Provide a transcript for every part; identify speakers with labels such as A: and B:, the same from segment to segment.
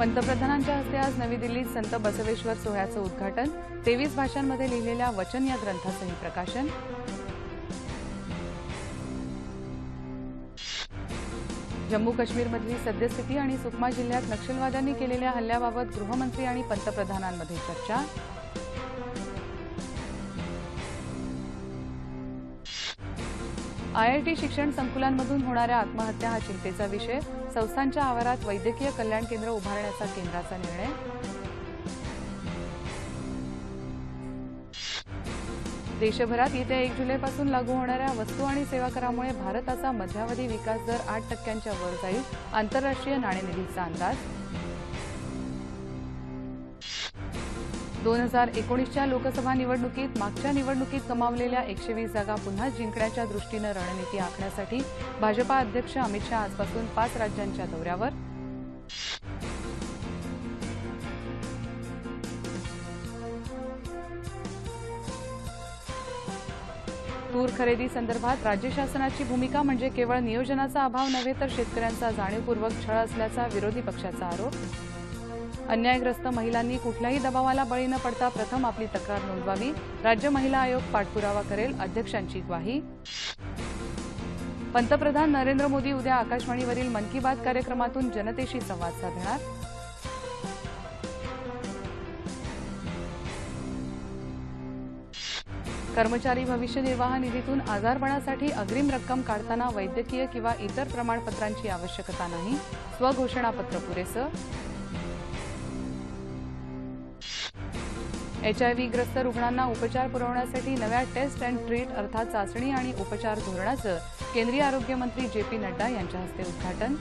A: पंतप्रधानांच्या हस्ते आज नवी दिल्लीत संत बसवेश्वर सोहळ्याचं उद्घाटन. तेवीस भाषांमध्ये लिहिलेल्या वचन या ग्रंथाचंही प्रकाशन. जम्मू काश्मीरमधली सद्यस्थिती आणि सुकमा जिल्ह्यात नक्षलवाद्यांनी केलेल्या हल्ल्याबाबत गृहमंत्री आणि पंतप्रधानांमध्ये चर्चा. आयआयटी शिक्षण संकुलांमधून होणाऱ्या आत्महत्या हा चिंतेचा विषय. संस्थांच्या आवारात वैद्यकीय कल्याण केंद्र उभारण्याचा केंद्राचा निर्णय. देशभरात येत्या एक जुलैपासून लागू होणाऱ्या वस्तू आणि सेवा करामुळे भारताचा मध्यावधी विकास दर आठ टक्क्यांच्या वर जाईल. आंतरराष्ट्रीय नाणेनिधीचा अंदाज. दोन हजार एकोणीसच्या लोकसभा निवडणुकीत मागच्या निवडणुकीत कमावलेल्या एकशे वीस जागा पुन्हा जिंकण्याच्या दृष्टीनं रणनीती आखण्यासाठी भाजपा अध्यक्ष अमित शहा आजपासून पाच राज्यांच्या दौऱ्यावर. तूर खरेदी संदर्भात राज्य शासनाची भूमिका म्हणजे केवळ नियोजनाचा अभाव नव्हे तर शेतकऱ्यांचा जाणीवपूर्वक छळ असल्याचा विरोधी पक्षाचा आरोप. अन्यायग्रस्त महिलांनी कुठल्याही दबावाला बळी न पडता प्रथम आपली तक्रार नोंदवावी. राज्य महिला आयोग पाठपुरावा करेल अध्यक्षांची ग्वाही. पंतप्रधान नरेंद्र मोदी उद्या आकाशवाणीवरील मन की बात कार्यक्रमातून जनतेशी संवाद साधणार. कर्मचारी भविष्य निर्वाह निधीतून आजारपणासाठी अग्रिम रक्कम काढताना वैद्यकीय किंवा इतर प्रमाणपत्रांची आवश्यकता नाही. स्वघोषणापत्र पुरेसं. एचआयव्हीग्रस्त रुग्णांना उपचार पुरवण्यासाठी नव्या टेस्ट अँड ट्रीट अर्थात चाचणी आणि उपचार धोरणाचं केंद्रीय आरोग्यमंत्री जे पी नड्डा यांच्या हस्ते उद्घाटन.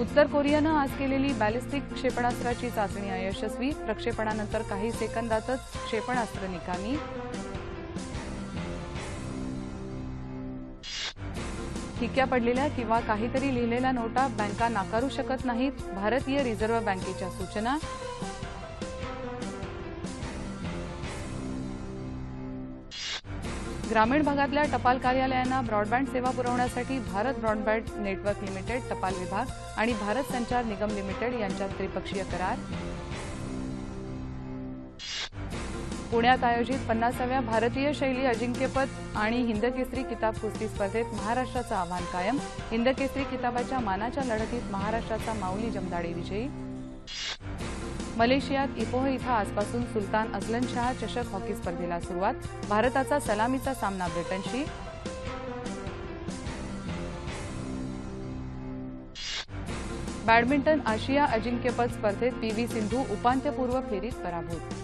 A: उत्तर कोरियानं आज केलेली बॅलिस्टिक क्षेपणास्त्राची चाचणी अयशस्वी. प्रक्षेपणानंतर काही सेकंदातच क्षेपणास्त्र निकामी. ठिक्या पडलेल्या किंवा काहीतरी लिहिलेल्या नोटा बँका नाकारू शकत नाहीत भारतीय रिझर्व्ह बँकेच्या सूचना. ग्रामीण भागातल्या टपाल कार्यालयांना ब्रॉडबँड सेवा पुरवण्यासाठी भारत ब्रॉडबँड नेटवर्क लिमिटेड टपाल विभाग आणि भारत संचार निगम लिमिटेड यांच्यात त्रिपक्षीय करार. पुण्यात आयोजित पन्नासाव्या भारतीय शैली अजिंक्यपद आणि हिंदकेसरी किताब कुस्ती स्पर्धेत महाराष्ट्राचं आव्हान कायम. हिंदकेसरी किताबाच्या मानाच्या लढतीत महाराष्ट्राचा माऊली जमदाडे विजयी. मलेशियात इपोह इथं आजपासून सुलतान अझलन शाह चषक हॉकी स्पर्धेला सुरुवात. भारताचा सलामीचा सामना ब्रिटनशी. बॅडमिंटन आशिया अजिंक्यपद स्पर्धेत पी व्ही सिंधू उपांत्यपूर्व फेरीत पराभूत.